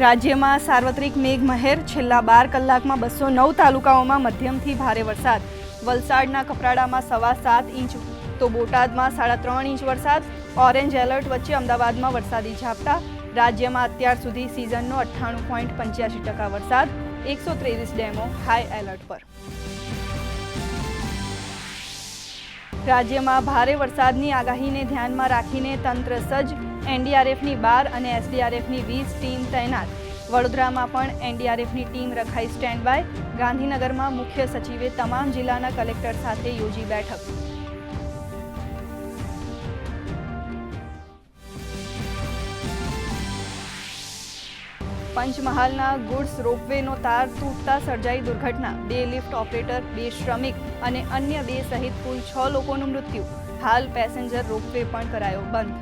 રાજ્યમાં સાર્વત્રિક મેઘમહેર છેલ્લા બાર કલાકમાં બસો નવ તાલુકાઓમાં મધ્યમથી ભારે વરસાદ. વલસાડના કપરાડામાં સવા સાત ઇંચ, તો બોટાદમાં સાડા ત્રણ ઇંચ વરસાદ. ઓરેન્જ એલર્ટ વચ્ચે અમદાવાદમાં વરસાદી ઝાપટા. રાજ્યમાં અત્યાર સુધી સિઝનનો અઠ્ઠાણું પોઈન્ટ પંચ્યાસી ટકા વરસાદ. એકસો ત્રેવીસ ડેમો હાઈ એલર્ટ પર. રાજ્યમાં ભારે વરસાદની આગાહીને ધ્યાનમાં રાખીને તંત્ર સજ્જ, એનડીઆરએફની બાર અને એસડીઆરએફની વીસ ટીમ તૈનાત. વડોદરામાં પણ એનડીઆરએફની ટીમ રખાઈ સ્ટેન્ડ બાય ગાંધીનગરમાં મુખ્ય સચિવે તમામ જિલ્લાના કલેક્ટર સાથે યોજી બેઠક. પંચમહાલના ગુડ્સ રોપવેનો તાર તૂટતા સર્જાઈ દુર્ઘટના. બે લિફ્ટ ઓપરેટર, બે શ્રમિક અને અન્ય બે સહિત કુલ છ લોકોનું મૃત્યુ. હાલ પેસેન્જર રોપવે પણ કરાયો બંધ.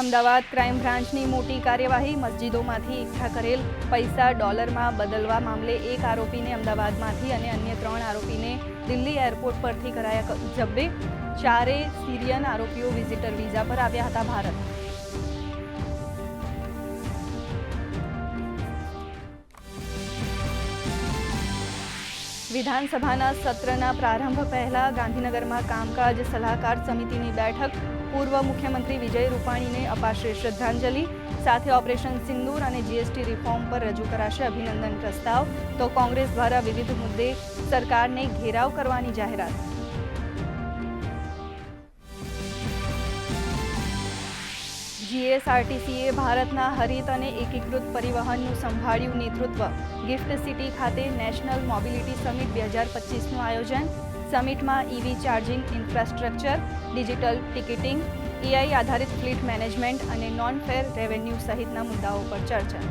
અમદાવાદ ક્રાઇમ બ્રાન્ચની મોટી કાર્યવાહી, મસ્જિદોમાંથી એકઠા કરેલ પૈસા ડોલરમાં બદલવા મામલે એક આરોપીને અમદાવાદમાંથી અને અન્ય ત્રણ આરોપીને દિલ્હી એરપોર્ટ પરથી કરાયા જબ્બે ચારે સિરિયન આરોપીઓ વિઝિટર વિઝા પર આવ્યા હતા ભારત. વિધાનસભાના સત્રના પ્રારંભ પહેલા ગાંધીનગરમાં કામકાજ સલાહકાર સમિતિની બેઠક. પૂર્વ મુખ્યમંત્રી વિજય રૂપાણીને અપાશે શ્રદ્ધાંજલિ. સાથે ઓપરેશન સિંદૂર અને જીએસટી રિફોર્મ પર રજૂ કરાશે અભિનંદન પ્રસ્તાવ. તો કોંગ્રેસ દ્વારા વિવિધ મુદ્દે સરકારને ઘેરાવ કરવાની જાહેરાત. જીએસઆરટીસીએ ભારતના હરિત અને એકીકૃત પરિવહનનું સંભાળ્યું નેતૃત્વ. ગિફ્ટ સિટી ખાતે નેશનલ મોબિલિટી સમિટ બે હજાર પચીસનું આયોજન. સમિટમાં EV charging infrastructure, digital ticketing, AI આધારિત ફ્લીટ મેનેજમેન્ટ અને નોન ફેર રેવન્યુ સહિતના મુદ્દાઓ પર ચર્ચા.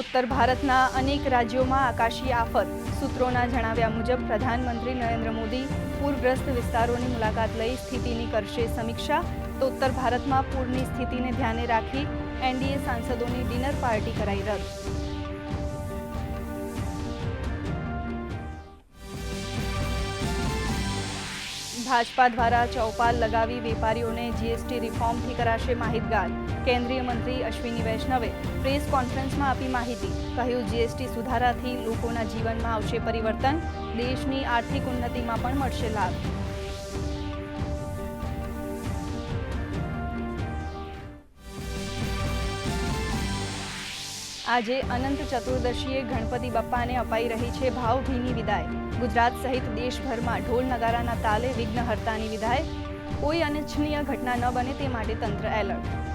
ઉત્તર ભારતના અનેક રાજ્યોમાં આકાશી આફત. સૂત્રોના જણાવ્યા મુજબ, પ્રધાનમંત્રી નરેન્દ્ર મોદી પૂરગ્રસ્ત વિસ્તારોની મુલાકાત લઈ સ્થિતિની કરશે સમીક્ષા. તો ઉત્તર ભારતમાં પૂરની સ્થિતિને ધ્યાને રાખી એનડીએ સાંસદોની ડિનર પાર્ટી કરાઈ રદ. ભાજપા દ્વારા ચૌપાલ લગાવી વેપારીઓને જીએસટી રિફોર્મથી કરાશે માહિતગાર. કેન્દ્રીય મંત્રી અશ્વિની વૈષ્ણવે પ્રેસ કોન્ફરન્સમાં આપી માહિતી. કહ્યું, જીએસટી સુધારાથી લોકોના જીવનમાં આવશે પરિવર્તન. દેશની આર્થિક ઉન્નતિમાં પણ મળશે લાભ. આજે અનંત ચતુર્દશીએ ગણપતિ બાપ્પાને અપાઈ રહી છે ભાવભીની વિદાય. ગુજરાત સહિત દેશભરમાં ઢોલ નગારાના તાલે વિઘ્નહર્તાની વિદાય. કોઈ અનિચ્છનીય ઘટના ન બને તે માટે તંત્ર એલર્ટ.